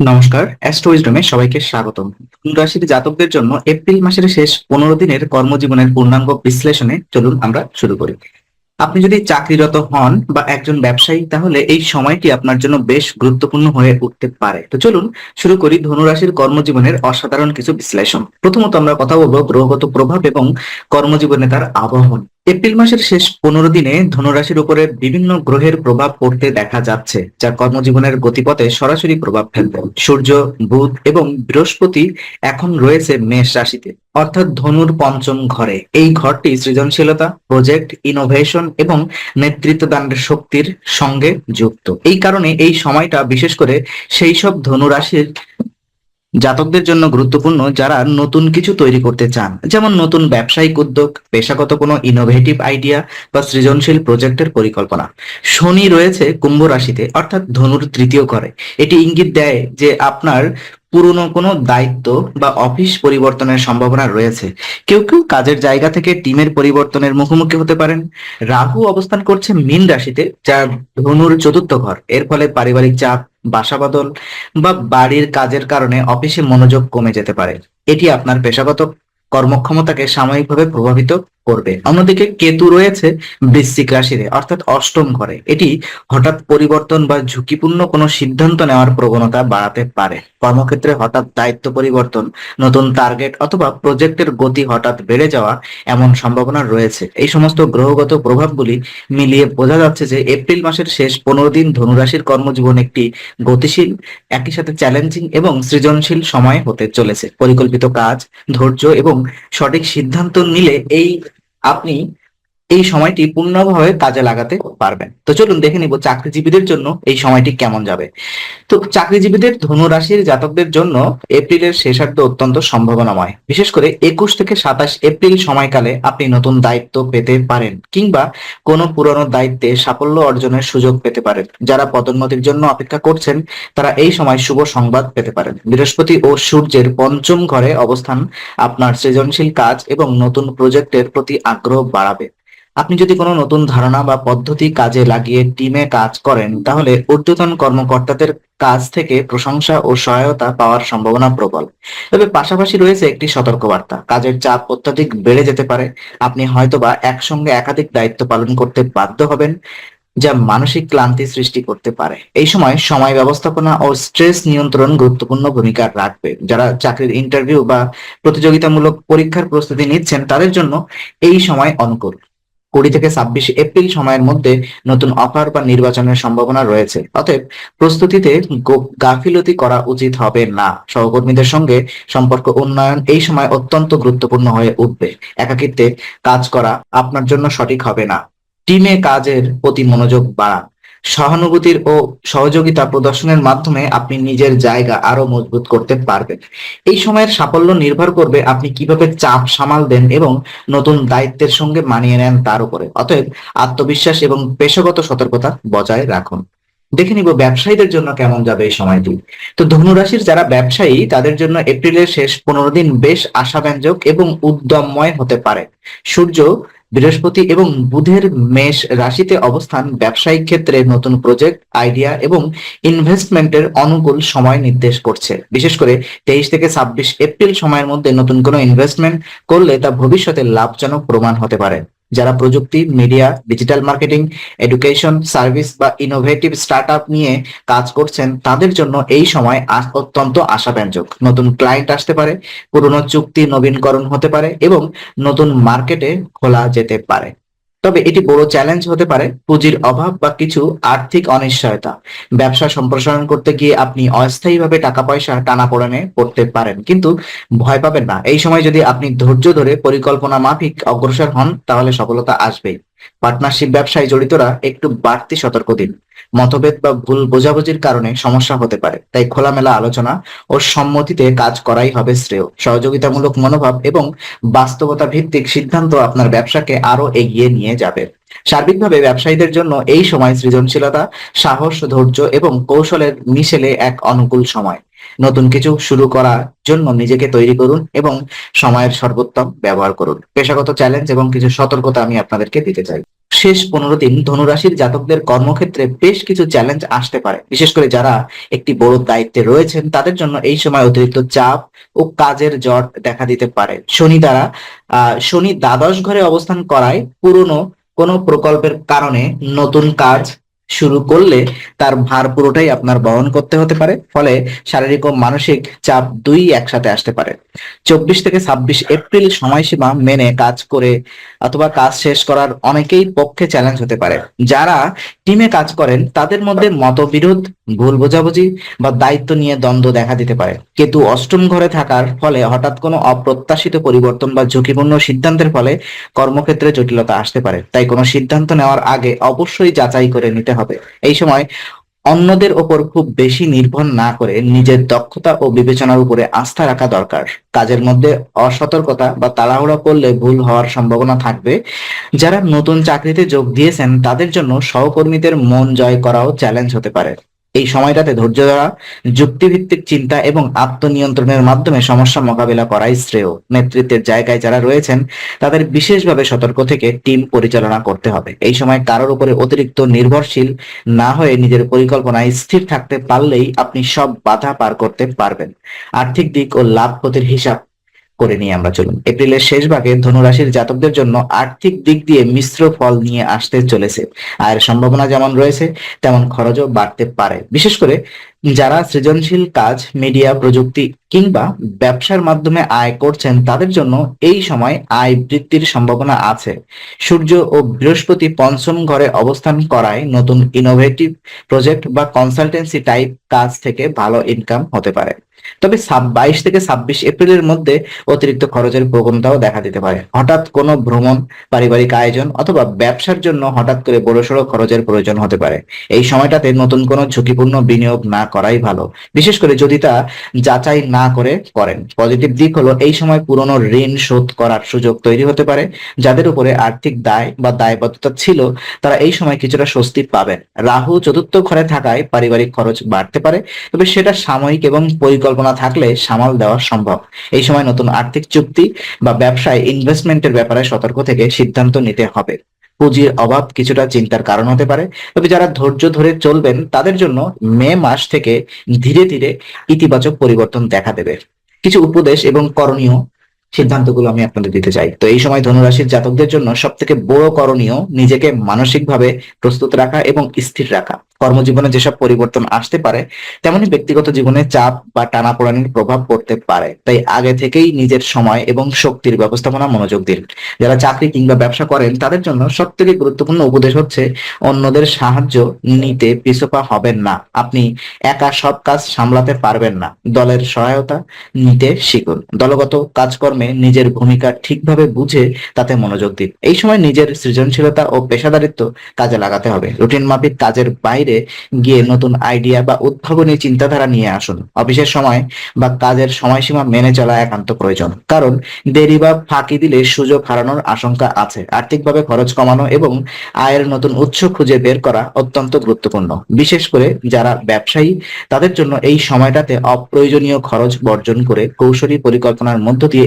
নমস্কার, অ্যাস্ট্রোইজডমে সবাইকে স্বাগতম। রাশির জাতকদের জন্য এপ্রিল মাসের শেষ পনেরো দিনের কর্মজীবনের পূর্ণাঙ্গ বিশ্লেষণে চলুন আমরা শুরু করি। আপনি যদি চাকরিরত হন বা একজন ব্যবসায়ী, তাহলে এই সময়টি আপনার জন্য বেশ গুরুত্বপূর্ণ হয়ে উঠতে পারে। তো চলুন শুরু করি ধনুরাশির কর্মজীবনের অসাধারণ কিছু বিশ্লেষণ। প্রথমত আমরা কথা বলব গ্রহগত প্রভাব এবং কর্মজীবনে তার আবহন। এপ্রিল মাসের শেষ পনেরো দিনে ধনুরাশির উপরে বিভিন্ন গ্রহের প্রভাব পড়তে দেখা যাচ্ছে, যা কর্মজীবনের গতিপথে সরাসরি প্রভাব ফেলবে। সূর্য, বুধ এবং বৃহস্পতি এখন রয়েছে মেষ রাশিতে। অর্থাৎ ধনুর পঞ্চম ঘরে। এই ঘরটি সৃজনশীলতা, প্রজেক্ট, ইনোভেশন এবং নেতৃত্ব দানের শক্তির সঙ্গে যুক্ত। এই কারণে এই সময়টা বিশেষ করে সেই সব ধনুরাশির জাতকদের জন্য গুরুত্বপূর্ণ যারা নতুন কিছু তৈরি করতে চান, যেমন নতুন ব্যবসায়িক উদ্যোগ, পেশাগত কোনো ইনোভেটিভ আইডিয়া বা সৃজনশীল প্রজেক্টের পরিকল্পনা। শনি রয়েছে কুম্ভ রাশিতে, অর্থাৎ ধনুর তৃতীয় ঘরে। এটি ইঙ্গিত দেয় যে আপনার পুরনো কোনো দায়িত্ব বা অফিস পরিবর্তনের সম্ভাবনা রয়েছে। কেউ কেউ কাজের জায়গা থেকে টিমের পরিবর্তনের মুখোমুখি হতে পারেন। রাহু অবস্থান করছে মীন রাশিতে, যা ধনুর চতুর্থ ঘর। এর ফলে পারিবারিক চাপ, বাসা বদল বা বাড়ির কাজের কারণে অফিসে মনোযোগ কমে যেতে পারে। এটি আপনার পেশাগত কর্মক্ষমতাকে সাময়িকভাবে প্রভাবিত করবে। অন্যদিকে কেতু রয়েছে বৃশ্চিক রাশিতে, অর্থাৎ অষ্টম ঘরে। এটি হঠাৎ পরিবর্তন বা ঝুঁকিপূর্ণ কোনো সিদ্ধান্ত নেওয়ার প্রবণতা বাড়াতে পারে। কর্মক্ষেত্রে হঠাৎ দায়িত্ব পরিবর্তন, নতুন টার্গেট অথবা প্রজেক্টের গতি হঠাৎ বেড়ে যাওয়া এমন সম্ভাবনা রয়েছে। এই সমস্ত গ্রহগত প্রভাবগুলি মিলিয়ে বোঝা যাচ্ছে যে এপ্রিল মাসের শেষ পনেরো দিন ধনুরাশির কর্মজীবন একটি গতিশীল, একই সাথে চ্যালেঞ্জিং এবং সৃজনশীল সময় হতে চলেছে। পরিকল্পিত কাজ, ধৈর্য এবং সঠিক সিদ্ধান্ত নিলে এই আপনি এই সময়টি পূর্ণভাবে কাজে লাগাতে পারবেন। তো চলুন দেখে নিব চাকরিজীবীদের জন্য এই সময়টি কেমন যাবে। তো চাকরিজীবীদের ধনু রাশির জাতকদের জন্য এপ্রিলের শেষার্ধ অত্যন্ত সম্ভাবনাময়। বিশেষ করে একুশ থেকে সাতাশ এপ্রিল সময়কালে আপনি নতুন দায়িত্ব পেতে পারেন কিংবা কোনো পুরনো দায়িত্বে সাফল্য অর্জনের সুযোগ পেতে পারেন। যারা পদোন্নতির জন্য অপেক্ষা করছেন, তারা এই সময় শুভ সংবাদ পেতে পারেন। বৃহস্পতি ও সূর্যের পঞ্চম ঘরে অবস্থান আপনার সৃজনশীল কাজ এবং নতুন প্রজেক্টের প্রতি আগ্রহ বাড়াবে। আপনি যদি কোনো নতুন ধারণা বা পদ্ধতি কাজে লাগিয়ে টিমে কাজ করেন, তাহলে ঊর্ধ্বতন কর্মকর্তাদের কাজ থেকে প্রশংসা ও সহায়তা পাওয়ার সম্ভাবনা প্রবল। তবে পাশাপাশি রয়েছে একটি সতর্কবার্তা। কাজের চাপ অত্যাধিক বেড়ে যেতে পারে। আপনি হয়তোবা একসঙ্গে একাধিক দায়িত্ব পালন করতে বাধ্য হবেন, যা মানসিক ক্লান্তি সৃষ্টি করতে পারে। এই সময় সময় ব্যবস্থাপনা ও স্ট্রেস নিয়ন্ত্রণ গুরুত্বপূর্ণ ভূমিকা রাখবে। যারা চাকরির ইন্টারভিউ বা প্রতিযোগিতামূলক পরীক্ষার প্রস্তুতি নিচ্ছেন, তাদের জন্য এই সময় অনুকূল। কুড়ি থেকে ছাব্বিশ এপ্রিল সময়ের মধ্যে নতুন অফার বা নির্বাচনের সম্ভাবনা রয়েছে। অতএব প্রস্তুতিতে গাফিলতি করা উচিত হবে না। সহকর্মীদের সঙ্গে সম্পর্ক উন্নয়ন এই সময় অত্যন্ত গুরুত্বপূর্ণ হয়ে উঠবে। একাকিত্বে কাজ করা আপনার জন্য সঠিক হবে না। টিমে কাজের প্রতি মনোযোগ বাড়ান। সহানুভূতির ও সহযোগিতা প্রদর্শনের মাধ্যমে আপনি নিজের জায়গা আরও মজবুত করতে পারবেন। এই সময়ের সাফল্য নির্ভর করবে আপনি কীভাবে চাপ সামাল দেন এবং নতুন দায়িত্বের সঙ্গে মানিয়ে নেন তার উপরে। অতএব আত্মবিশ্বাস এবং পেশাগত সতর্কতা বজায় রাখুন। দেখে নিব ব্যবসায়ীদের জন্য কেমন যাবে এই সময়টি। তো ধনুরাশির যারা ব্যবসায়ী, তাদের জন্য এপ্রিলের শেষ পনেরো দিন বেশ আশাব্যঞ্জক এবং উদ্যমময় হতে পারে। সূর্য বৃহস্পতি এবং বুধের মেষ রাশিতে অবস্থান, ব্যবসায়িক ক্ষেত্রে নতুন প্রজেক্ট আইডিয়া এবং ইনভেস্টমেন্টের অনুকূল সময় নির্দেশ করছে। বিশেষ করে তেইশ থেকে ছাব্বিশ এপ্রিল সময়ের মধ্যে নতুন কোনো ইনভেস্টমেন্ট করলে তা ভবিষ্যতে লাভজনক প্রমাণ হতে পারে। যারা প্রযুক্তি media digital marketing education service বা ইনোভেটিভ স্টার্ট নিয়ে কাজ করছেন, তাদের জন্য এই সময় অত্যন্ত আশাব্যঞ্জক। নতুন ক্লায়েন্ট আসতে পারে, পুরনো চুক্তি নবীনকরণ হতে পারে এবং নতুন মার্কেটে খোলা যেতে পারে। তবে এটি বড় চ্যালেঞ্জ হতে পারে, পুঁজির অভাব বা কিছু আর্থিক অনিশ্চয়তা। ব্যবসা সম্প্রসারণ করতে গিয়ে আপনি অস্থায়ীভাবে টাকা পয়সা টানাপোড়েনে পড়তে পারেন, কিন্তু ভয় পাবেন না। এই সময় যদি আপনি ধৈর্য ধরে পরিকল্পনা মাফিক অগ্রসর হন, তাহলে সফলতা আসবেই। পার্টনারশিপ ব্যবসায় জড়িতরা একটু বাড়তি সতর্ক দিন। মতভেদ বা ভুল বোঝাবুঝির কারণে সমস্যা হতে পারে, তাই খোলামেলা আলোচনা ও সম্মতিতে কাজ করাই হবে শ্রেয়। সহযোগিতামূলক মনোভাব এবং বাস্তবতা ভিত্তিক সিদ্ধান্ত আপনার ব্যবসাকে আরও এগিয়ে নিয়ে যাবে। সার্বিকভাবে ব্যবসায়ীদের জন্য এই সময় সৃজনশীলতা, সাহস, ধৈর্য এবং কৌশলের মিশেলে এক অনুকূল সময়। নতুন কিছু শুরু করার জন্য নিজেকে তৈরি করুন এবং সময়ের সর্বোত্তম ব্যবহার করুন। পেশাগত চ্যালেঞ্জ এবং কিছু সতর্কতা আমি আপনাদেরকে দিতে চাই। শেষ পনেরো দিন ধনুরাশির জাতকদের কর্মক্ষেত্রে বেশ কিছু চ্যালেঞ্জ আসতে পারে। বিশেষ করে যারা একটি বড় দায়িত্বে রয়েছেন, তাদের জন্য এই সময় অতিরিক্ত চাপ ও কাজের জট দেখা দিতে পারে। শনি দ্বারা শনি দ্বাদশ ঘরে অবস্থান করায় পুরনো কোনো প্রকল্পের কারণে নতুন কাজ শুরু করলে তার ভার পুরোটাই আপনার বহন করতে হতে পারে, ফলে শারীরিক ও মানসিক চাপ দুই একসাথে আসতে পারে। চব্বিশ থেকে ছাব্বিশ এপ্রিল সময়সীমা মেনে কাজ করে অথবা কাজ শেষ করার অনেকেই পক্ষে চ্যালেঞ্জ হতে পারে। যারা টিমে কাজ করেন, তাদের মধ্যে মতবিরোধ, ভুল বোঝাবুঝি বা দায়িত্ব নিয়ে দ্বন্দ্ব দেখা দিতে পারে। কিন্তু অষ্টম ঘরে থাকার ফলে হঠাৎ কোনো অপ্রত্যাশিত পরিবর্তন বা ঝুঁকিপূর্ণ সিদ্ধান্তের ফলে কর্মক্ষেত্রে জটিলতা আসতে পারে। তাই কোনো সিদ্ধান্ত নেওয়ার আগে অবশ্যই যাচাই করে নিতে হবে। এই সময় অন্যদের ওপর খুব বেশি নির্ভর না করে নিজের দক্ষতা ও বিবেচনার উপরে আস্থা রাখা দরকার। কাজের মধ্যে অসতর্কতা বা তাড়াহুড়া করলে ভুল হওয়ার সম্ভাবনা থাকবে। যারা নতুন চাকরিতে যোগ দিয়েছেন, তাদের জন্য সহকর্মীদের মন জয় করাও চ্যালেঞ্জ হতে পারে। এই সময়টাতে ধৈর্য ধরা, যুক্তিভিত্তিক চিন্তা এবং আত্মনিয়ন্ত্রণের মাধ্যমে সমস্যা মোকাবিলা করাই শ্রেয়। নেতৃত্বের জায়গায় যারা রয়েছেন, তাদের বিশেষভাবে সতর্ক থেকে টিম পরিচালনা করতে হবে। এই সময় কারোর উপরে অতিরিক্ত নির্ভরশীল না হয়ে নিজের পরিকল্পনায় স্থির থাকতে পারলেই আপনি সব বাধা পার করতে পারবেন। আর্থিক দিক ও লাভ ক্ষতির হিসাব করে নিয়ে আমরা চলুন। এপ্রিলের শেষ ভাগে ধনুরাশির জাতকদের জন্য আর্থিক দিক দিয়ে মিশ্র ফল নিয়ে আসতে চলেছে। আয়ের সম্ভাবনা যেমন রয়েছে, তেমন খরচও বাড়তে পারে। বিশেষ করে যারা সৃজনশীল কাজ মিডিয়া প্রযুক্তি কিংবা ব্যবসার মাধ্যমে আয় করছেন, তাদের জন্য এই সময় আয় বৃদ্ধির সম্ভাবনা আছে। সূর্য ও বৃহস্পতি পঞ্চম ঘরে অবস্থান করায় নতুন ইনোভেটিভ প্রজেক্ট বা কনসালটেন্সি টাইপ কাজ থেকে ভালো ইনকাম হতে পারে। তবে বাইশ থেকে ছাব্বিশ এপ্রিলের মধ্যে অতিরিক্ত খরচের প্রবণতাও দেখা দিতে পারে। হঠাৎ কোনো ভ্রমণ, পারিবারিক আয়োজন অথবা ব্যবসার জন্য হঠাৎ করে বড়সড় খরচের প্রয়োজন হতে পারে। এই সময়টাতে নতুন কোনো ঝুঁকিপূর্ণ বিনিয়োগ না করাই ভালো। বিশেষ করে যদি তা যাচাই না করে করেন। পজিটিভ দিক হলো এই সময় পুরনো ঋণ শোধ করার সুযোগ তৈরি হতে পারে। যাদের উপরে আর্থিক দায় বা দায়বদ্ধতা ছিল, তারা এই সময় কিছুটা স্বস্তি পাবেন। রাহু চতুর্থ ঘরে থাকায় পারিবারিক খরচ বাড়তে পারে। তবে সেটা সাময়িক এবং পরিকল্পনা থাকলে সামাল দেওয়া সম্ভব। এই সময় নতুন আর্থিক চুক্তি বা ব্যবসায় ইনভেস্টমেন্টের ব্যাপারে সতর্ক থেকে সিদ্ধান্ত নিতে হবে। পুঁজির অভাব কিছুটা চিন্তার কারণ হতে পারে, তবে যারা ধৈর্য ধরে চলবেন, তাদের জন্য মে মাস থেকে ধীরে ধীরে ইতিবাচক পরিবর্তন দেখা দেবে। কিছু উপদেশ এবং করণীয় সিদ্ধান্তগুলো আমি আপনাদের দিতে চাই। তো এই সময় ধনুরাশির জাতকদের জন্য সব থেকে বড় করণীয় নিজেকে মানসিকভাবে প্রস্তুত রাখা এবং স্থির রাখা। কর্মজীবনে যেসব পরিবর্তন আসতে পারে, তেমনি ব্যক্তিগত জীবনে চাপ বা টানাপোড়ানির প্রভাব পড়তে পারে। তাই আগে থেকেই নিজের সময় এবং শক্তির ব্যবস্থাপনা মনোযোগ দিন। যারা চাকরি কিংবা ব্যবসা করেন, তাদের জন্য সব থেকে গুরুত্বপূর্ণ উপদেশ হচ্ছে, অন্যদের সাহায্য নিতে পিছপা হবেন না। আপনি একা সব কাজ সামলাতে পারবেন না। দলের সহায়তা নিতে শিখুন। দলগত কাজকর্মে নিজের ভূমিকা ঠিকভাবে বুঝে তাতে মনোযোগ দিন। এই সময় নিজের সৃজনশীলতা ও পেশাদারিত্ব কাজে লাগাতে হবে। রুটিন মাফিক কাজের বাইরে গিয়ে নতুন আইডিয়া বা উদ্ভাবনী চিন্তাধারা নিয়ে আসুন। অফিসের সময় বা কাজের সময়সীমা মেনে চলা একান্ত প্রয়োজন। কারণ দেরি বা ফাঁকি দিলে সুযোগ হারানোর আশঙ্কা আছে। আর্থিকভাবে খরচ কমানো এবং আয়ের নতুন উৎস খুঁজে বের করা অত্যন্ত গুরুত্বপূর্ণ। বিশেষ করে যারা ব্যবসায়ী, তাদের জন্য এই সময়টাতে অপ্রয়োজনীয় খরচ বর্জন করে কৌশলী পরিকল্পনার মধ্য দিয়ে